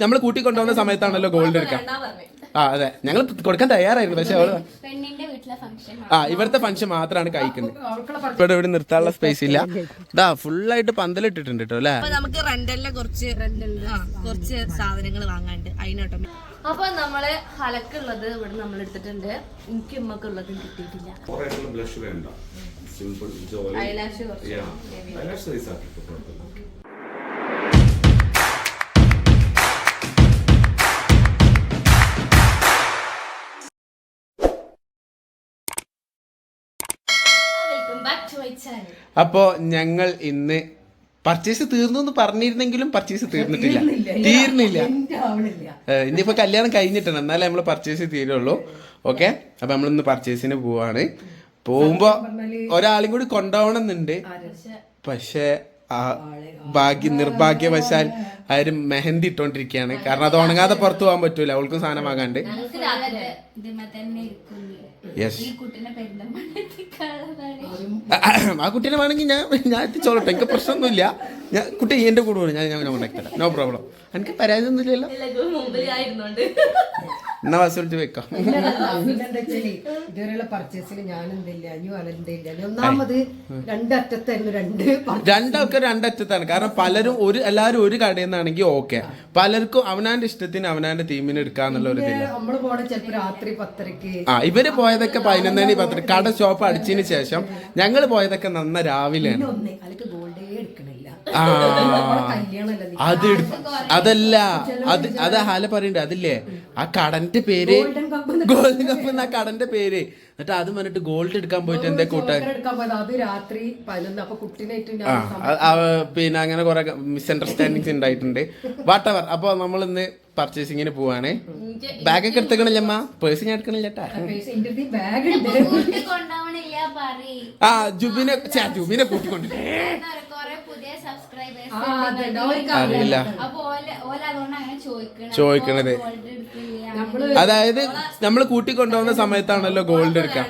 നമ്മൾ കൂട്ടിക്കൊണ്ടുവന്ന സമയത്താണല്ലോ ഗോൾഡ് എടുക്കാം ആ അതെ. ഞങ്ങൾ കൊടുക്കാൻ തയ്യാറായിരുന്നു പക്ഷെ അവൾ പെണ്ണിന്റെ വീട്ടിലെ ഫംഗ്ഷൻ ആ ഇവിടുത്തെ ഫംഗ്ഷൻ മാത്രമാണ് കഴിക്കുന്നത്. ഇവിടെ ഇവിടെ നിർത്താനുള്ള സ്പേസ് ഇല്ല. ഇതാ ഫുള്ളായിട്ട് പന്തലിട്ടിട്ടുണ്ട് കേട്ടോ അല്ലേ? നമുക്ക് റെന്റലിലെ കുറച്ച് കുറച്ച് സാധനങ്ങൾ വാങ്ങാണ്ട് അതിനോട്ടോ അപ്പൊ നമ്മൾ ഹലക്കുള്ളത് ഇവിടെ നമ്മൾ എടുത്തിട്ടുണ്ട് എനിക്ക് കിട്ടിയിട്ടില്ല. സിമ്പിൾ ജോലി Eyelash കുറച്ച്. ഐലാഷ് അപ്പോ ഞങ്ങൾ ഇന്ന് പർച്ചേസ് തീർന്നു എന്ന് പറഞ്ഞിരുന്നെങ്കിലും പർച്ചേസ് തീർന്നിട്ടില്ല. തീർന്നില്ല. ഇനിയിപ്പോ കല്യാണം കഴിഞ്ഞിട്ടാണ്. എന്നാലേ നമ്മൾ പർച്ചേസ് തീരുള്ളൂ. ഓക്കെ? അപ്പൊ നമ്മളിന്ന് പർച്ചേസിന് പോവാണ്. പോകുമ്പോ ഒരാളും കൂടി കൊണ്ടുപോകണമെന്നുണ്ട്. പക്ഷെ ആ ഭാഗ്യ നിർഭാഗ്യവശാൽ ആരും മെഹന്തി ഇട്ടോണ്ടിരിക്കുകയാണ് കാരണം അത് ഉണങ്ങാതെ പുറത്തു പോകാൻ പറ്റൂല. അവൾക്കും സാധനം വാങ്ങാണ്ട്. ആ കുട്ടീനെ വേണമെങ്കിൽ ഞാൻ ഞാൻ എത്തിച്ചോളട്ടെ. എനിക്ക് പ്രശ്നമൊന്നുമില്ല. ഞാൻ കുട്ടി എന്റെ കൂടെ ഞാൻ ഞാൻ ഉണ്ടാക്കി തരാം. നോ പ്രോബ്ലം എനിക്ക് പരാതി ഒന്നുമില്ലല്ലോ മുമ്പിൽ ആയിരുന്നോണ്ട് എന്നാ വസൂലിച്ച് വെക്കാം പിന്നെന്താച്ചാൽ ഇതുവരെയുള്ള പർച്ചേസിൽ ഞാൻ എന്തില്ല വലന്തില്ല ഒന്നാമത് രണ്ടറ്റത്തായിരുന്നു രണ്ട് രണ്ടൊക്കെ രണ്ടറ്റത്താണ്. കാരണം പലരും ഒരു എല്ലാവരും ഒരു കടയിൽ നിന്നാണെങ്കിൽ ഓക്കെ. പലർക്കും അവനാന്റെ ഇഷ്ടത്തിന് അവനാന്റെ തീമിന് എടുക്കാന്നുള്ള ഒരു ഇതില്ല. നമ്മൾ പോണ ചിലപ്പോ രാത്രി പത്തരക്ക്. ആ ഇവർ പോയതൊക്കെ പതിനൊന്നണി പത്ത് കട ഷോപ്പ് അടിച്ചതിന് ശേഷം ഞങ്ങൾ പോയതൊക്കെ നന്ന രാവിലെയാണ്. ആ അത് അതല്ല അത് അത് ഹാല പറയണ്ട അതില്ലേ? ആ കടന്റെ പേര് ഗോൾഡൻ കപ്പ് എന്ന കടന്റെ പേര്. എന്നിട്ട് അത് പറഞ്ഞിട്ട് ഗോൾഡ് എടുക്കാൻ പോയിട്ട് എന്താ കൂട്ടാൻ? പിന്നെ അങ്ങനെ കുറെ മിസ്അണ്ടർസ്റ്റാൻഡിങ്സ് ഉണ്ടായിട്ടുണ്ട് വാട്ടവർ അപ്പൊ നമ്മൾ ഇന്ന് പർച്ചേസിങ്ങിന് പോവാണ്. ബാഗ് ഒക്കെ എടുത്തേക്കണില്ലമ്മ? പേഴ്സ് ഞാൻ എടുക്കണില്ലേട്ടാ എന്റെ ആ ജുബിനെ ജുബിനെ കൂട്ടിക്കൊണ്ടില്ല ചോദിക്കണത്. അതായത് നമ്മൾ കൂട്ടിക്കൊണ്ടുപോകുന്ന സമയത്താണല്ലോ ഗോൾഡ് എടുക്കാം.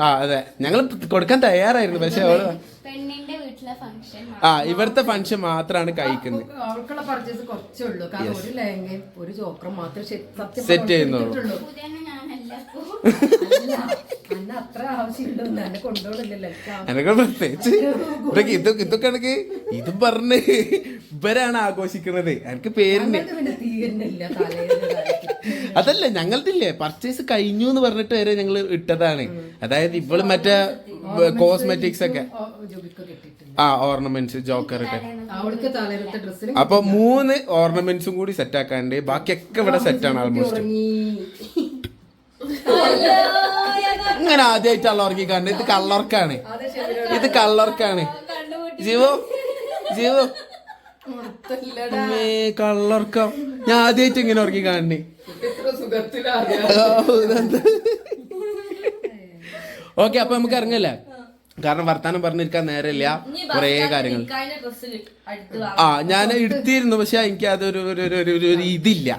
ആ അതെ. ഞങ്ങൾ കൊടുക്കാൻ തയ്യാറായിരുന്നു പക്ഷെ അവൾ പെണ്ണിന്റെ വീട്ടിലെ ഫംഗ്ഷൻ ആ ഇവിടുത്തെ ഫംഗ്ഷൻ മാത്രമാണ് കഴിക്കുന്നത് സെറ്റ് പർച്ചേസ് കുറച്ചേ ഉള്ളൂ. കാരണം ഒരു ലെഹങ്കയും ഒരു ചോക്കറും മാത്രം സെറ്റ് Set ചെയ്യുന്നുള്ളൂ. എനക്ക് പ്രത്യേകിച്ച് ഇതൊക്കെ ഇത് ഇതൊക്കെ എനിക്ക് ഇതും പറഞ്ഞ് ഇവരാണ് ആഘോഷിക്കുന്നത്. എനിക്ക് പേരിന്. അതല്ല ഞങ്ങളതില്ലേ പർച്ചേസ് കഴിഞ്ഞു എന്ന് പറഞ്ഞിട്ട് വരെ ഞങ്ങൾ ഇട്ടതാണ്. അതായത് ഇവൾ മറ്റേ കോസ്മെറ്റിക്സ് ഒക്കെ. ആ ഓർണമെന്റ്സ് ജോക്കർ ഒക്കെ. അപ്പൊ മൂന്ന് ഓർണമെന്റ്സും കൂടി സെറ്റ് ആക്കാണ്ട് ബാക്കിയൊക്കെ ഇവിടെ സെറ്റ് ആണ് ആൾമോസ്റ്റ് ഇങ്ങനെ ആദ്യമായിട്ട് ഉറങ്ങി കാണുന്നത് ഇത് കള്ളർക്കാണ്. ഇത് കള്ളർക്കാണ്. ജീവോ ജീവോ. കള്ളർക്കം. ഞാൻ ആദ്യമായിട്ട് ഇങ്ങനെ ഉറക്കി കാണണേ ഓക്കെ അപ്പൊ നമുക്ക് ഇറങ്ങല്ലേ? കാരണം വർത്താനം പറഞ്ഞിരിക്കാൻ നേരമില്ല. കുറേ കാര്യങ്ങൾ. ആ ഞാൻ എടുത്തിരുന്നു പക്ഷെ എനിക്ക് അതൊരു ഒരു ഒരു- ഒരു- ഒരു- ഒരു ഇതില്ല.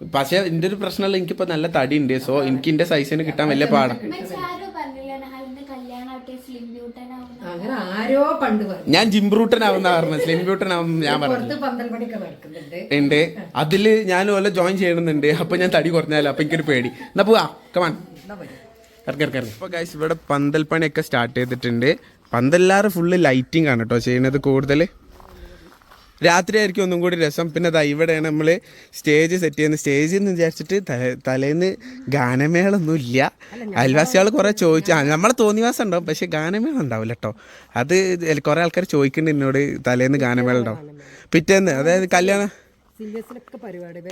പക്ഷെ എന്റെ ഒരു പ്രശ്നമല്ല എനിക്കിപ്പോ നല്ല തടി ഉണ്ട് സോ എനിക്ക് എന്റെ സൈസിന് കിട്ടാൻ വലിയ പാടാ. ആരോ പറഞ്ഞില്ല നഹലിന്റെ കല്യാണമായിട്ട് സ്ലിം ബ്യൂട്ടനാവുന്ന അങ്ങനെ ആരോ പണ്ട് ഞാൻ ജിം ബ്രൂട്ടനാവുന്ന പറഞ്ഞു സ്ലിം ബ്രൂട്ടനാവും ഞാൻ പറഞ്ഞു ഉണ്ട്. അതിൽ ഞാൻ വല്ല ജോയിൻ ചെയ്യണമെന്നുണ്ട് അപ്പൊ ഞാൻ തടി കുറഞ്ഞാലോ അപ്പൊ എനിക്കൊരു പേടി. എന്നാ പോവാ? കമാൻ ഇപ്പൊ ഗൈസ് ഇവിടെ പന്തൽ പണിയൊക്കെ സ്റ്റാർട്ട് ചെയ്തിട്ടുണ്ട്. പന്തല്ലാറ് ഫുള്ള് ലൈറ്റിംഗ് ആണ് കേട്ടോ ചെയ്യുന്നത് കൂടുതൽ രാത്രി ആയിരിക്കും ഒന്നും കൂടി രസം. പിന്നെ ദാ ഇവിടെയാണ് നമ്മൾ സ്റ്റേജ് സെറ്റ് ചെയ്യുന്നത്. സ്റ്റേജിൽ നിന്ന് വിചാരിച്ചിട്ട് തലേ- തലേന്ന് ഗാനമേളൊന്നുമില്ല. അയൽവാസികൾ കുറെ ചോദിച്ചു നമ്മളെ തോന്നിവാസം ഉണ്ടാവും. പക്ഷേ ഗാനമേള ഉണ്ടാവില്ല കേട്ടോ അത് കുറേ ആൾക്കാർ ചോദിക്കുന്നുണ്ട് എന്നോട് തലേന്ന് ഗാനമേള. ഉണ്ടാവും പിറ്റേന്ന് അതായത് കല്യാണം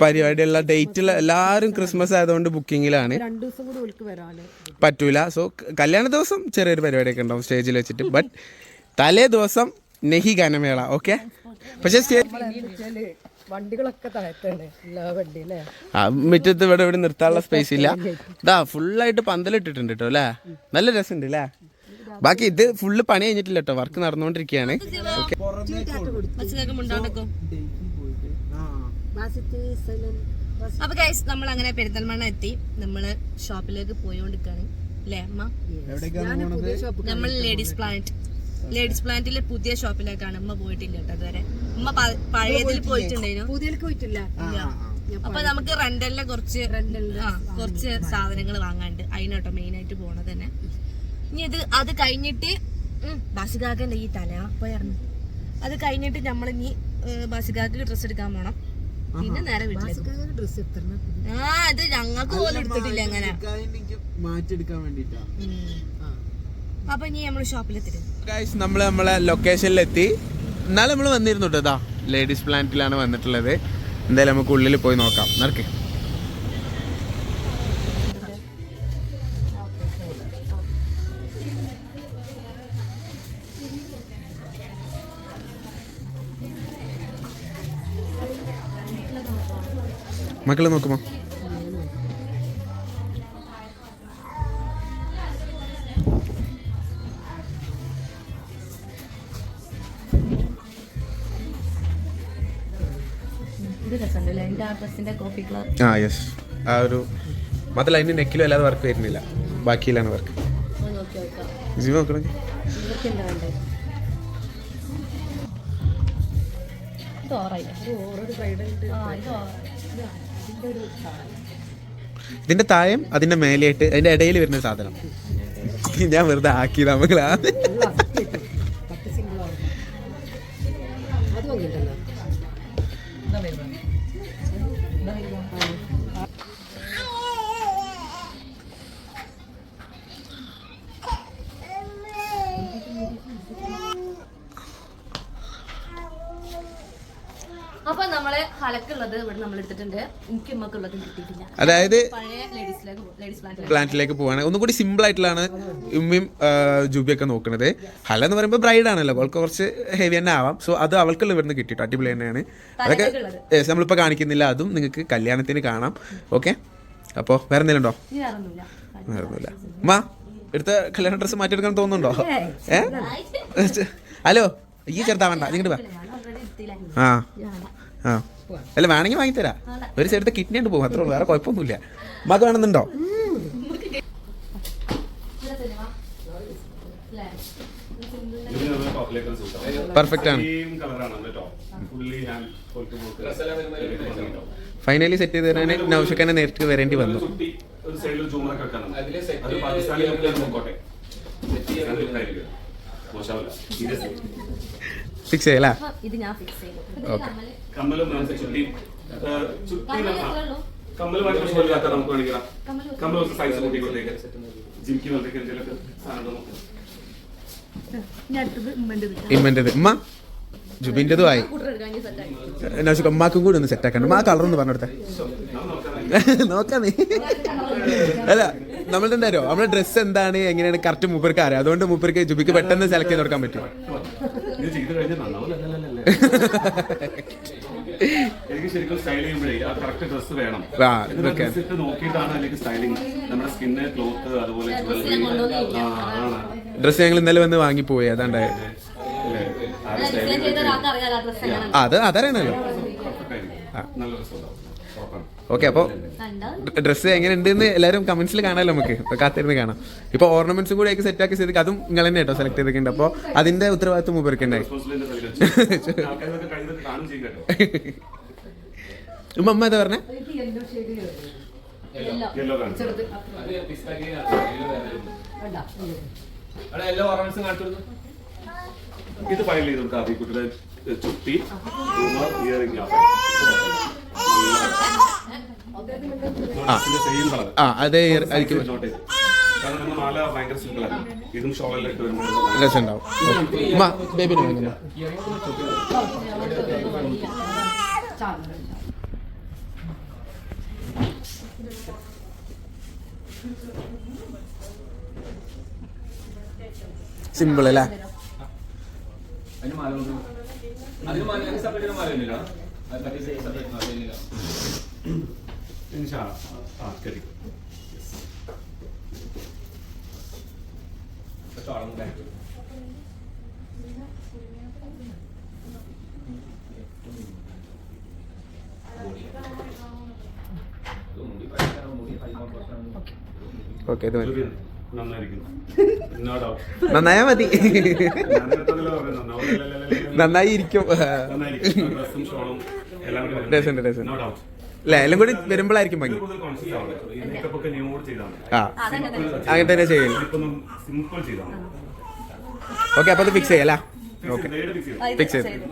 പരിപാടിയുള്ള ഡേറ്റിൽ എല്ലാവരും ക്രിസ്മസ് ആയതുകൊണ്ട് ബുക്കിങ്ങിലാണ് പറ്റൂല. സോ കല്യാണ ദിവസം ചെറിയൊരു പരിപാടിയൊക്കെ ഉണ്ടാവും സ്റ്റേജിൽ വെച്ചിട്ട്. ബട്ട് തലേ ദിവസം നെഹി ഗാനമേള ഓക്കെ പക്ഷേ വണ്ടികളൊക്കെ താഴത്താണ് എല്ലാ വണ്ടി അല്ലേ മുറ്റത്ത് ഇവിടെ ഇവിടെ നിർത്താനുള്ള സ്പേസ് ഇല്ല. ഇതാ ഫുള്ളായിട്ട് പന്തലിട്ടിട്ടുണ്ട് കേട്ടോ അല്ലേ? നല്ല രസമുണ്ട് അല്ലേ ബാക്കി ഇത് ഫുള്ള് പണി കഴിഞ്ഞിട്ടില്ല കേട്ടോ വർക്ക് നടന്നുകൊണ്ടിരിക്കുകയാണ്. ഓക്കെ അപ്പൊ ഗൈസ് നമ്മൾ അങ്ങനെ പെരിന്തൽമണ്ണ എത്തി. നമ്മൾ ഷോപ്പിലേക്ക് പോയോണ്ടിരിക്കാണ്. അല്ലേ അമ്മ? നമ്മൾ ലേഡീസ് പ്ലാനറ്റ് ലേഡീസ് പ്ലാന്റിലെ പുതിയ ഷോപ്പിലേക്കാണ് ഉമ്മ പോയിട്ടില്ല കേട്ടോ അതുവരെ ഉമ്മ പഴയതിൽ പോയിട്ടുണ്ടായിരുന്നു. പുതിയലേക്ക് പോയിട്ടില്ല. അപ്പൊ നമുക്ക് റെന്റലിലെ കുറച്ച് കുറച്ച് സാധനങ്ങൾ വാങ്ങാണ്ട് അതിനോട്ടോ മെയിൻ ആയിട്ട് പോണത് തന്നെ. ഇനി ഇത് അത് കഴിഞ്ഞിട്ട് ബാസികാക്കന്റെ ഈ തല പോയറിഞ്ഞു അത് കഴിഞ്ഞിട്ട് നമ്മൾ ഇനി ബാസികാക്ക് ഡ്രസ്സ് എടുക്കാൻ പോണം. പിന്നെ നേരെ വീട്ടിലേക്ക് ആ അത് ഞങ്ങൾക്ക് പോലും എടുത്തിട്ടില്ല അങ്ങനെ. മാറ്റിയെടുക്കാൻ വേണ്ടിട്ടാ. അപ്പൊ ഇനി നമ്മൾ ഗൈസ് നമ്മൾ ലൊക്കേഷനിലെത്തി എന്നാലും നമ്മൾ വന്നിരുന്നു കേട്ടോ ലേഡീസ് പ്ലാന്റിലാണ് വന്നിട്ടുള്ളത്. എന്തായാലും നമുക്ക് ഉള്ളിൽ പോയി നോക്കാം. നടക്ക്. മക്കളെ നോക്കുമോ? ആ യെസ് ആ ഒരു മാത്രമല്ല അതിന് നെക്കിലും അല്ലാതെ വർക്ക് വരുന്നില്ല. ബാക്കിയിലാണ് വർക്ക് നോക്കി നോക്കാം. ജിമ നോക്കണം. ഇതൊക്കെ എന്താ വേണ്ടേ? ഇത് ഓറായില്ല ആ ഇത് ഇതിന്റെ താഴെയും അതിന്റെ മേലെയായിട്ട് അതിന്റെ ഇടയിൽ വരുന്ന സാധനം. ഞാൻ വെറുതെ ആക്കിയതാ നമുക്കാ സിംഗിൾ ആണ് അത് വാങ്ങിയിട്ടല്ലോ അപ്പൊ നമ്മളെ ഇവിടെ നമ്മൾ എടുത്തിട്ടുണ്ട് എനിക്ക് ഉമ്മക്കുള്ളത് കിട്ടിയിട്ടില്ല. അതായത് പഴയ ലേഡീസിലേക്ക് ലേഡീസ് പ്ലാന്റ് പ്ലാന്റിലേക്ക് പോവാണ്. ഒന്നും കൂടി സിമ്പിൾ ആയിട്ടുള്ളതാണ് ഉമ്മയും ജൂബിയൊക്കെ നോക്കുന്നത് ഹല എന്ന് പറയുമ്പോൾ ബ്രൈഡ് ആണല്ലോ. അവൾക്ക് കുറച്ച് ഹെവി തന്നെ ആവാം. സോ അത് അവൾക്കുള്ള ഇവിടുന്ന് കിട്ടിട്ടോ അടിപൊളി തന്നെയാണ്. അതൊക്കെ yes, നമ്മളിപ്പോൾ കാണിക്കുന്നില്ല. അതും നിങ്ങൾക്ക് കല്യാണത്തിന് കാണാം. ഓക്കെ അപ്പോൾ വേറെ എന്തെങ്കിലും ഉണ്ടോ? ഇനി വേറെ ഒന്നുമില്ല. വേറെ ഒന്നുമില്ല. മാ എടുത്ത കല്യാണ ഡ്രസ്സ് മാറ്റിയെടുക്കാൻ തോന്നുന്നുണ്ടോ? ഏ? ഹലോ ഈ ചെറുതാവണ്ട ഇങ്ങോട്ട് വാ. ഞാൻ ഓൾറെഡി ആ. ആ. അല്ല വേണമെങ്കിൽ വാങ്ങിത്തരാ. ഒരു സൈഡത്തെ കിഡ്നി ഉണ്ട് പോകും. അത്ര ഉള്ളൂ. വേറെ കുഴപ്പമൊന്നുമില്ല. മക വേണമെന്നുണ്ടോ? പെർഫെക്റ്റ് ആണ്. ഫൈനലി സെറ്റ് ചെയ്ത് തരാൻ നൗഷക്കനെ നേരിട്ട് വരേണ്ടി വന്നു. ചുട്ടി ഫിക്സ് ചെയ്യലാ അപ്പൊ ഇത് ഞാൻ ഫിക്സ് ചെയ്തു ഓക്കെ കമ്മലും ചുട്ടി. നമുക്ക് വേണമെങ്കിൽ കമ്മൽ കുറച്ച് സൈസ് കൂട്ടി കൊടുത്തേക്ക്. ജിമിക്ക് പോലത്തേക്ക് എന്തെങ്കിലുമൊക്കെ സാധനം ഇമ്മന്റെത്. ഉമ്മ ജുബിന്റെതും ആയി. ഉമ്മാക്കും കൂടി ഒന്ന് സെറ്റ് ആക്കണ്ട. ഉമ്മ കളർ ഒന്ന് പറഞ്ഞെടുത്തേ നോക്കാം. നീ. അല്ല നമ്മളുടെ എന്തായാലും നമ്മുടെ ഡ്രസ്സ് എന്താണ് എങ്ങനെയാണ് കറക്റ്റ് മൂപ്പർക്ക് അറിയാം. അതുകൊണ്ട് മൂപ്പർക്ക് ജുബിക്ക് പെട്ടെന്ന് സെലക്ട് ചെയ്ത് കൊടുക്കാൻ പറ്റും. ഇത് ചെയ്ത് കഴിഞ്ഞാൽ നന്നാവില്ലല്ലേ എനിക്ക് ശരിക്കും സ്റ്റൈൽ ചെയ്യുമ്പോഴേ ആ കറക്റ്റ് ഡ്രസ്സ് വേണം. ഡ്രസ് ഇട്ട് നോക്കിയിട്ടാണ് എനിക്ക് സ്റ്റൈലിംഗ് നമ്മുടെ സ്കിന്ന് ക്ലോത്ത് അതുപോലെ ഡ്രസ്സ് ഞങ്ങൾ ഇന്നലെ വന്ന് വാങ്ങിപ്പോയി അതാണ്ട്. അത് അതറിയണല്ലോ നല്ല ഓക്കെ അപ്പോൾ ഡ്രസ്സ് എങ്ങനെ ഉണ്ടെന്ന് എല്ലാവരും കമന്റ്സിൽ കാണാമല്ലോ നമുക്ക്. ഇപ്പോൾ കാത്തിരുന്ന് കാണാം. ഇപ്പൊ ഓർണമെന്റ്സും കൂടി ആക്കി സെറ്റ് ആക്കി ചെയ്ത് അതും നിങ്ങൾ തന്നെ കേട്ടോ സെലക്ട് ചെയ്തിട്ടുണ്ട് അപ്പോൾ അതിന്റെ ഉത്തരവാദിത്വം ഉപയോഗിക്കണ്ടായി ഉമ്മ അമ്മ എന്താ പറഞ്ഞേ? ഇത് ഫയൽ ചെയ്ത് കൊടുക്കാം ചുട്ടി ഇയറിംഗ് സെയിം കളർ ആ. അതെ ആയിരിക്കും. സിമ്പിൾ ആണ് ഓക്കെ ഇത് മതി. നന്നായിരിക്കും നന്നായാ മതി. നന്നായി ഇരിക്കും എല്ലാം കൂടി വരുന്നത്. രസമുണ്ട്, രസമുണ്ട്. No അല്ല? എല്ലാം കൂടി വരുമ്പോഴായിരിക്കും ഭംഗി. ആ. അങ്ങനെ തന്നെ ചെയ്യൽ. ഇപ്പൊന്നും simple ചെയ്താൽ മതി. ഓക്കെ അപ്പൊ അത് ഫിക്സ് ചെയ്യാം ഓക്കെ. ഫിക്സ് ചെയ്തു.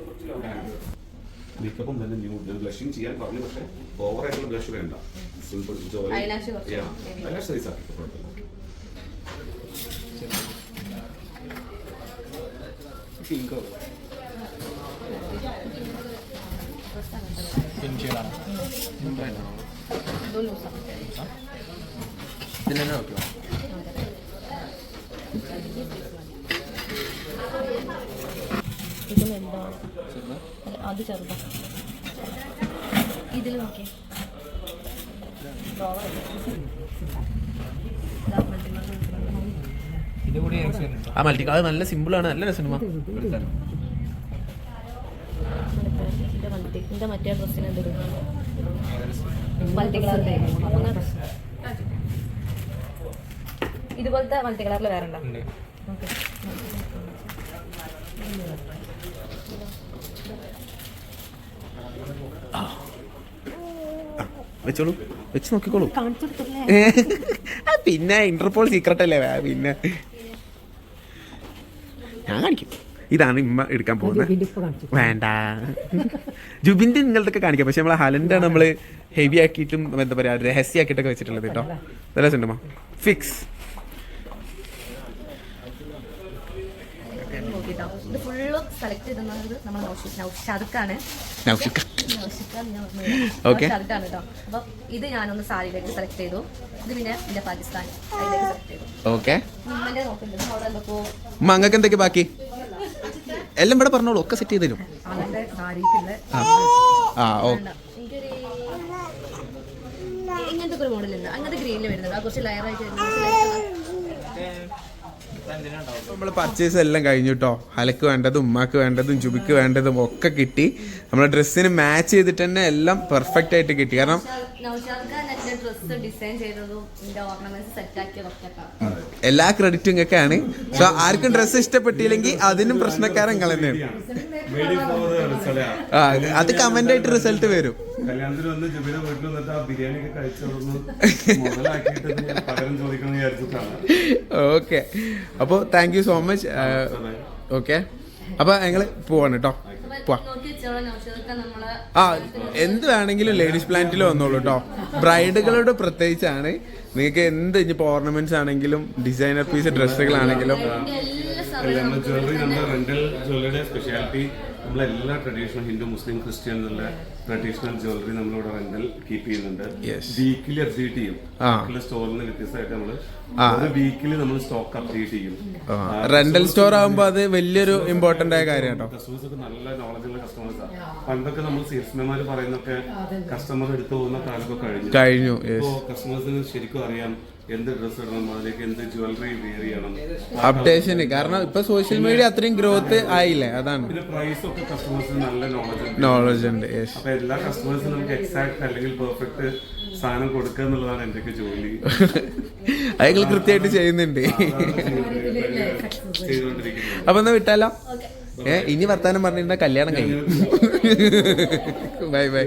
മേക്കപ്പും തന്നെ ന്യൂ ചെയ്യാൻ പറഞ്ഞു പക്ഷേ ഓവർ ആയിട്ടുള്ള ബ്ലഷ് വേണ്ട. സിമ്പിൾ ജോലി. Eyelash കുറച്ച് ഐലാഷ് സൈസ് ആക്കി കുഴപ്പമില്ല ഇത് വലുതാണ് അത് ചെറുതാ. ഇതിൽ നോക്കിയേ. ആ മൾട്ടി അത് നല്ല സിമ്പിൾ ആണ്. നല്ല സിനിമ എന്റെ മറ്റേ ഡ്രസ്സിന് എന്ത് മൾട്ടി കളർ ഇതുപോലത്തെ മൾട്ടി കളറിൽ വേറെ ഉണ്ടോ? ഓക്കെ. വെച്ചോളൂ. വെച്ച് നോക്കിക്കോളൂ. പിന്നെ ഇന്റർപോൾ സീക്രട്ട് അല്ലേ? വേ- പിന്നെ. ഞാൻ കാണിക്കും. ഇതാണ് ഇമ്മ എടുക്കാൻ പോകുന്നത്. വേണ്ട. ജുബിന്റെ നിങ്ങളതൊക്കെ കാണിക്കാം. പക്ഷെ നമ്മളെ ഹലന്റെ നമ്മൾ ഹെവി ആക്കിയിട്ടും എന്താ പറയുക രഹസ്യമാക്കിയിട്ടൊക്കെ വെച്ചിട്ടുള്ളത് കേട്ടോ. നല്ല സിനിമ ഫിക്സ് ഓക്കെ ഇത്. ഞാനൊന്ന് സാരിയിലേക്ക് സെലക്ട് ചെയ്തു. ഇത് പിന്നെ പാകിസ്ഥാൻ. ഓക്കെ അങ്ങക്ക് എന്തൊക്കെ ബാക്കി? എല്ലാം ഇവിടെ പറഞ്ഞോളൂ ഒക്കെ സെറ്റ് ചെയ്ത് തരും. ആ. ഓ. എനിക്കൊരു ഇങ്ങനത്തെ ഒരു മോഡൽ ഉണ്ട് അങ്ങനത്തെ ഗ്രീനിൽ വരുന്നത് ആ കുറച്ച് ലെയർ ആയിട്ട് വരുന്നത് നമ്മൾ പർച്ചേസ് എല്ലാം കഴിഞ്ഞു കേട്ടോ ഹലക്ക് വേണ്ടതും ഉമ്മാക്ക് വേണ്ടതും ജുബിക്ക് വേണ്ടതും ഒക്കെ കിട്ടി. നമ്മളെ ഡ്രസ്സിന് മാച്ച് ചെയ്തിട്ട് തന്നെ എല്ലാം പെർഫെക്റ്റ് ആയിട്ട് കിട്ടി. കാരണം നൗഷാദ് എന്റെ ഡ്രസ്സ് ഡിസൈൻ ചെയ്തതും എന്റെ ഓർണമെന്റ്സ് സെറ്റ് ആക്കിയതൊക്കെ കേട്ടോ. എല്ലാ ക്രെഡിറ്റും ഇങ്ങൊക്കെയാണ് സോ ആർക്കും ഡ്രസ് ഇഷ്ടപ്പെട്ടില്ലെങ്കിൽ അതിനും പ്രശ്നക്കാരൻ നിങ്ങൾ തന്നെയാണ്. ആ അത് കമന്റ് ആയിട്ട് റിസൾട്ട് വരും. കല്യാണത്തിന് വന്ന് ജുബിയുടെ വീട്ടിൽ വന്നിട്ട് ആ ബിരിയാണി ഒക്കെ കഴിച്ചതൊന്ന് ഞാൻ പകരം ചോദിക്കണം വിചാരിച്ചിട്ടാണ്. ഓക്കെ അപ്പോൾ thank you so much okay അപ്പോൾ ഞങ്ങൾ പോവാണ് കേട്ടോ ആ എന്ത് വേണമെങ്കിലും ലേഡീസ് പ്ലാന്റിൽ വന്നോളൂ കേട്ടോ ബ്രൈഡുകളോട് പ്രത്യേകിച്ചാണ്. നിങ്ങൾക്ക് എന്ത് ഇനിയിപ്പോൾ ഓർണമെന്റ്സ് ആണെങ്കിലും ഡിസൈനർ പീസ് ഡ്രസ്സുകളാണെങ്കിലും എല്ലാ നമ്മുടെ ജ്വല്ലറി നമ്മുടെ റെന്റൽ ജ്വല്ലറിയുടെ സ്പെഷ്യാലിറ്റി നമ്മളെല്ലാ ട്രഡീഷണൽ ഹിന്ദു മുസ്ലിം ക്രിസ്ത്യൻ എന്നുള്ള ട്രഡീഷണൽ ജ്വല്ലറി നമ്മളിവിടെ റെന്റൽ കീപ്പ് ചെയ്യുന്നുണ്ട്. വീക്കിലി അപ്ഡേറ്റ് ചെയ്യും. ആ. സ്റ്റോറിൽ നിന്ന് വ്യത്യസ്തമായിട്ട് നമ്മൾ വീക്കിലി നമ്മൾ സ്റ്റോക്ക് അപ്ഡേറ്റ് ചെയ്യും. റെന്റൽ സ്റ്റോർ ആകുമ്പോൾ അത് വലിയൊരു ഇമ്പോർട്ടന്റ് ആയ കാര്യം കേട്ടോ. കസ്റ്റമേഴ്സ് ഒക്കെ നല്ല നോളജ് ഉള്ള കസ്റ്റമേഴ്സാണ് പണ്ടൊക്കെ നമ്മൾ സെയിൽസ്മാൻമാർ പറയുന്നൊക്കെ കസ്റ്റമർ എടുത്തു പോകുന്ന കാലൊക്കെ കഴിഞ്ഞു. കഴിഞ്ഞു. കസ്റ്റമേഴ്സിന് ശരിക്കും അറിയാം. എന്ത് ഡ്രസ് ഇടണം അതിലേക്ക് എന്ത് ജ്വല്ലറി വെയർ ചെയ്യണം. അപ്ഡേഷന് കാരണം ഇപ്പൊ സോഷ്യൽ മീഡിയ അത്രയും ഗ്രോത്ത് ആയില്ലേ? അതാണ്. പിന്നെ പ്രൈസ് ഒക്കെ കസ്റ്റമേഴ്സിന് നല്ല നോളജ് ഉണ്ട്. നോളജ് ഉണ്ട് അപ്പൊ എല്ലാ കസ്റ്റമേഴ്സിനും നമുക്ക് എക്സാക്ട് അല്ലെങ്കിൽ പെർഫെക്റ്റ് സാധനം കൊടുക്കുക എന്നുള്ളതാണ് എന്റെ ജോലി. അത് നിങ്ങൾ കൃത്യമായിട്ട് ചെയ്യുന്നുണ്ട്. അപ്പൊ എന്നാ വിട്ടാലോ? ഏ ഇനി വർത്താനം പറഞ്ഞിട്ടുണ്ടെങ്കിൽ കല്യാണം കഴിയും ബൈ ബൈ.